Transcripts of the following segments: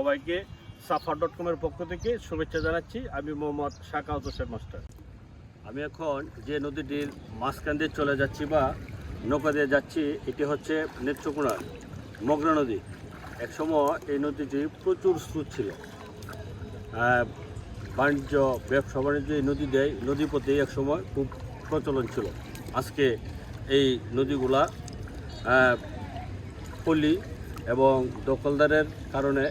সবাইকে suffer dot কমের পক্ষ থেকে শুভেচ্ছা জানাচ্ছি। আমি মোহাম্মদ শাকাউত হোসেন মাস্টার। আমি এখন যে নদীটির মাঝখান দিয়ে চলে যাচ্ছি বা নৌকা দিয়ে যাচ্ছি, এটি হচ্ছে নেত্রকোনার মগ্রা নদী। একসময় এই নদীটি প্রচুর স্রোত ছিল। বাণিজ্য, ব্যবসা, বাণিজ্য এই নদী দেয় নদীপথে এক সময় খুব প্রচলন ছিল। আজকে এই নদীগুলা পল্লী এবং দখলদারের কারণে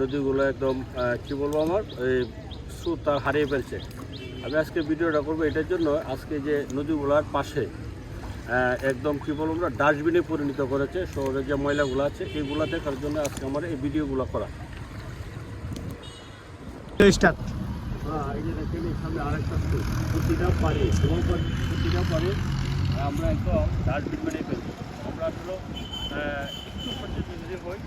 নদীগুলো একদম কি বলব আমার এই স্রোত তার হারিয়ে ফেলছে। আমি আজকে ভিডিওটা করব এটার জন্য আজকে যে নদীগুলোর পাশে একদম কি বলব আমরা ডাস্টবিনে পরিণত করেছে শহরে যে ময়লাগুলো আছে এইগুলো দেখার জন্য আজকে আমার এই ভিডিওগুলো করা। স্টার্ট। হ্যাঁ এই যে দেখেন সামনে আরেকটা স্কুল প্রতিটা পারে প্রতিটা পারে আমরা একদম ডাস্টবিন বানিয়ে ফেলছি। আমরা আসলে একটু সচেতন যদি হই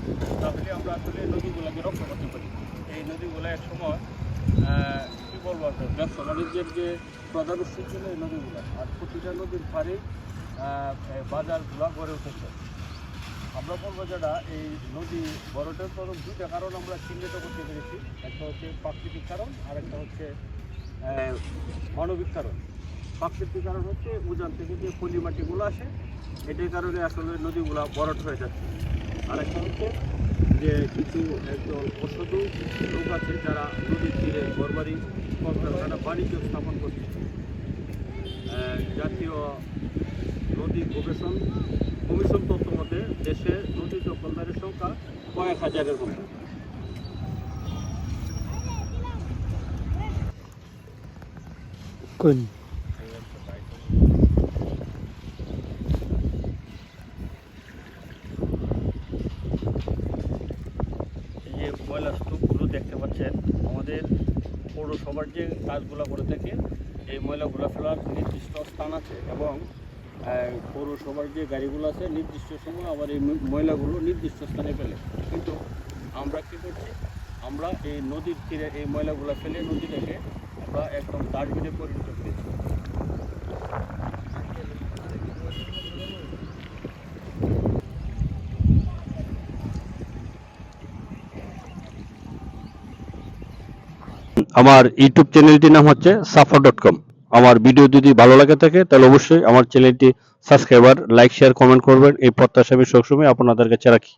তাহলে আমরা আসলে নদীগুলোকে রক্ষা করতে পারি। এই নদীগুলো এক সময় কী বলব আর ব্যবসা বাণিজ্যের যে প্রধান উৎস ছিল এই নদীগুলো আর প্রতিটা নদীর পাড়ে বাজারগুলো গড়ে উঠেছে। আমরা বলব যেটা এই নদী বড়টার প্রথম দুইটা কারণ আমরা চিহ্নিত করতে পেরেছি। একটা হচ্ছে প্রাকৃতিক কারণ আর একটা হচ্ছে মানবিক কারণ প্রাকৃতিক কারণ হচ্ছে, উজান থেকে যে পলি মাটিগুলো আসে, এটার কারণে আসলে নদীগুলো বরট হয়ে যাচ্ছে। আর একটা হচ্ছে যে কিছু একদল অসাধু লোক আছে, যারা নদীর তীরে ঘরবাড়ি, কলকারখানা বাণিজ্য স্থাপন করছে। জাতীয় নদী গবেষণ কমিশন তথ্য মতে, দেশে নদী দখলদারের সংখ্যা কয়েক হাজারের মতো। কোন এই যে ময়লা স্তূপগুলো দেখতে পাচ্ছেন, আমাদের পৌরসভার যে কাজগুলো করে থাকে, এই ময়লাগুলো ফেলার নির্দিষ্ট স্থান আছে এবং পৌরসভার যে গাড়িগুলো আছে, নির্দিষ্ট সময় আবার এই ময়লাগুলো নির্দিষ্ট স্থানে ফেলে। কিন্তু আমরা কী করছি? আমরা এই নদীর তীরে এই ময়লাগুলো ফেলে নদী নদীটাকে আমরা একদম ডাস্টবিনে পরিণত করেছি। আমার ইউটিউব চ্যানেলটির নাম হচ্ছে সাফা ডট কম আমার ভিডিও যদি ভালো লাগে থাকে, তাহলে অবশ্যই আমার চ্যানেলটি সাবস্ক্রাইবার লাইক শেয়ার কমেন্ট করবেন। এই প্রত্যাশা আমি সবসময় আপনাদের কাছে রাখি।